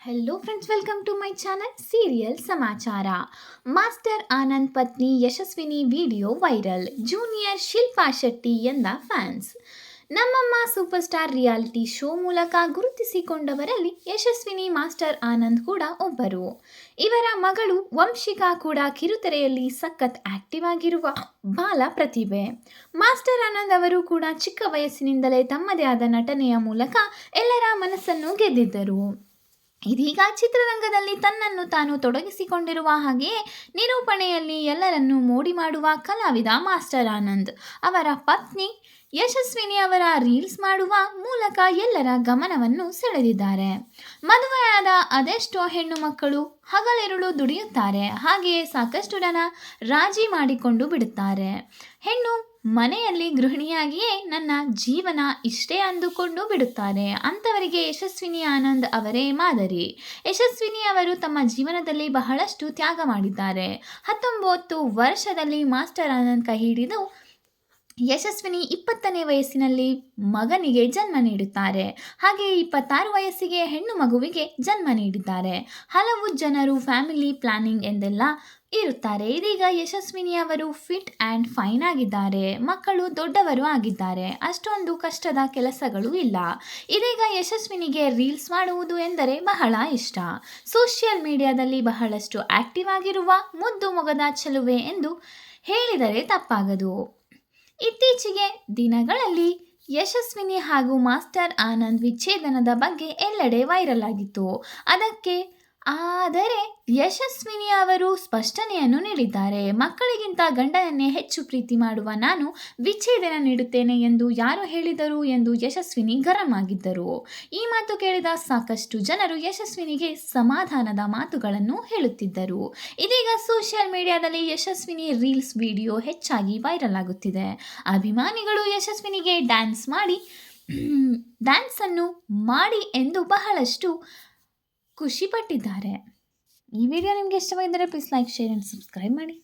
Hello friends welcome to my channel serial ಸಮಾಚಾರ master Anand ಪತ್ನಿ Yashaswini video viral junior Shilpa Shetty ಎಂದ fans ನಮ್ಮಮ್ಮ super star reality show ಮೂಲಕ ಗುರುತಿಸಿಕೊಂಡವರಲ್ಲಿ Yashasvini master Anand ಕೂಡ ಒಬ್ಬರು. ಇವರ ಮಗಳು ವಂಶಿಕಾ ಕೂಡ ಕಿರುತೆರೆಯಲ್ಲಿ ಸಖತ್ ಆಕ್ಟಿವ್ ಆಗಿರುವ ಬಾಲ ಪ್ರತಿಭೆ. ಮಾಸ್ಟರ್ ಆನಂದ್ ಅವರು ಕೂಡ ಚಿಕ್ಕ ವಯಸ್ಸಿನಿಂದಲೇ ತಮ್ಮದೇ ಆದ ನಟನೆಯ ಮೂಲಕ ಎಲ್ಲರ ಮನಸ್ಸನ್ನು ಗೆದ್ದಿದ್ದರು. ಇದೀಗ ಚಿತ್ರರಂಗದಲ್ಲಿ ತನ್ನನ್ನು ತಾನು ತೊಡಗಿಸಿಕೊಂಡಿರುವ ಹಾಗೆಯೇ ನಿರೂಪಣೆಯಲ್ಲಿ ಎಲ್ಲರನ್ನೂ ಮೋಡಿ ಮಾಡುವ ಕಲಾವಿದ ಮಾಸ್ಟರ್ ಆನಂದ್ ಅವರ ಪತ್ನಿ ಯಶಸ್ವಿನಿ ಅವರ ರೀಲ್ಸ್ ಮಾಡುವ ಮೂಲಕ ಎಲ್ಲರ ಗಮನವನ್ನು ಸೆಳೆದಿದ್ದಾರೆ. ಮದುವೆಯಾದ ಅದೆಷ್ಟೋ ಹೆಣ್ಣು ಮಕ್ಕಳು ಹಗಲಿರುಳು ದುಡಿಯುತ್ತಾರೆ. ಹಾಗೆಯೇ ಸಾಕಷ್ಟು ಜನ ರಾಜಿ ಮಾಡಿಕೊಂಡು ಬಿಡುತ್ತಾರೆ. ಹೆಣ್ಣು ಮನೆಯಲ್ಲಿ ಗೃಹಿಣಿಯಾಗಿಯೇ ನನ್ನ ಜೀವನ ಇಷ್ಟೇ ಅಂದುಕೊಂಡು ಬಿಡುತ್ತಾರೆ. ಅಂಥವರಿಗೆ ಯಶಸ್ವಿನಿ ಆನಂದ್ ಅವರೇ ಮಾದರಿ. ಯಶಸ್ವಿನಿ ಅವರು ತಮ್ಮ ಜೀವನದಲ್ಲಿ ಬಹಳಷ್ಟು ತ್ಯಾಗ ಮಾಡಿದ್ದಾರೆ. ಹತ್ತೊಂಬತ್ತು ವರ್ಷದಲ್ಲಿ ಮಾಸ್ಟರ್ ಆನಂದ್ ಕೈ ಹಿಡಿದು ಯಶಸ್ವಿನಿ ಇಪ್ಪತ್ತನೇ ವಯಸ್ಸಿನಲ್ಲಿ ಮಗನಿಗೆ ಜನ್ಮ ನೀಡುತ್ತಾರೆ. ಹಾಗೆ ಇಪ್ಪತ್ತಾರು ವಯಸ್ಸಿಗೆ ಹೆಣ್ಣು ಮಗುವಿಗೆ ಜನ್ಮ ನೀಡಿದ್ದಾರೆ. ಹಲವು ಜನರು ಫ್ಯಾಮಿಲಿ ಪ್ಲಾನಿಂಗ್ ಎಂದೆಲ್ಲ ಇರುತ್ತಾರೆ. ಇದೀಗ ಯಶಸ್ವಿನಿ ಅವರು ಫಿಟ್ ಆ್ಯಂಡ್ ಫೈನ್ ಆಗಿದ್ದಾರೆ. ಮಕ್ಕಳು ದೊಡ್ಡವರು ಆಗಿದ್ದಾರೆ. ಅಷ್ಟೊಂದು ಕಷ್ಟದ ಕೆಲಸಗಳು ಇಲ್ಲ. ಇದೀಗ ಯಶಸ್ವಿನಿಗೆ ರೀಲ್ಸ್ ಮಾಡುವುದು ಎಂದರೆ ಬಹಳ ಇಷ್ಟ. ಸೋಷಿಯಲ್ ಮೀಡಿಯಾದಲ್ಲಿ ಬಹಳಷ್ಟು ಆಕ್ಟಿವ್ ಆಗಿರುವ ಮುದ್ದು ಮೊಗದ ಚೆಲುವೆ ಎಂದು ಹೇಳಿದರೆ ತಪ್ಪಾಗದು. ಇತ್ತೀಚೆಗೆ ದಿನಗಳಲ್ಲಿ ಯಶಸ್ವಿನಿ ಹಾಗೂ ಮಾಸ್ಟರ್ ಆನಂದ್ ವಿಚ್ಛೇದನದ ಬಗ್ಗೆ ಎಲ್ಲೆಡೆ ವೈರಲ್ ಆಗಿತ್ತು. ಅದಕ್ಕೆ ಆದರೆ ಯಶಸ್ವಿನಿ ಅವರು ಸ್ಪಷ್ಟನೆಯನ್ನು ನೀಡಿದ್ದಾರೆ. ಮಕ್ಕಳಿಗಿಂತ ಗಂಡನನ್ನೇ ಹೆಚ್ಚು ಪ್ರೀತಿ ಮಾಡುವ ನಾನು ವಿಚ್ಛೇದನ ನೀಡುತ್ತೇನೆ ಎಂದು ಯಾರು ಹೇಳಿದರು ಎಂದು ಯಶಸ್ವಿನಿ ಗರಂ ಆಗಿದ್ದರು ಈ ಮಾತು ಕೇಳಿದ ಸಾಕಷ್ಟು ಜನರು ಯಶಸ್ವಿನಿಗೆ ಸಮಾಧಾನದ ಮಾತುಗಳನ್ನು ಹೇಳುತ್ತಿದ್ದರು. ಇದೀಗ ಸೋಷಿಯಲ್ ಮೀಡಿಯಾದಲ್ಲಿ ಯಶಸ್ವಿನಿ ರೀಲ್ಸ್ ವಿಡಿಯೋ ಹೆಚ್ಚಾಗಿ ವೈರಲ್ ಆಗುತ್ತಿದೆ. ಅಭಿಮಾನಿಗಳು ಯಶಸ್ವಿನಿಗೆ ಡ್ಯಾನ್ಸ್ ಮಾಡಿ ಡ್ಯಾನ್ಸನ್ನು ಮಾಡಿ ಎಂದು ಬಹಳಷ್ಟು ಖುಷಿಪಟ್ಟಿದ್ದಾರೆ. ಈ ವಿಡಿಯೋ ನಿಮಗೆ ಇಷ್ಟವಾಗಿದ್ದರೆ please like share and subscribe ಮಾಡಿ.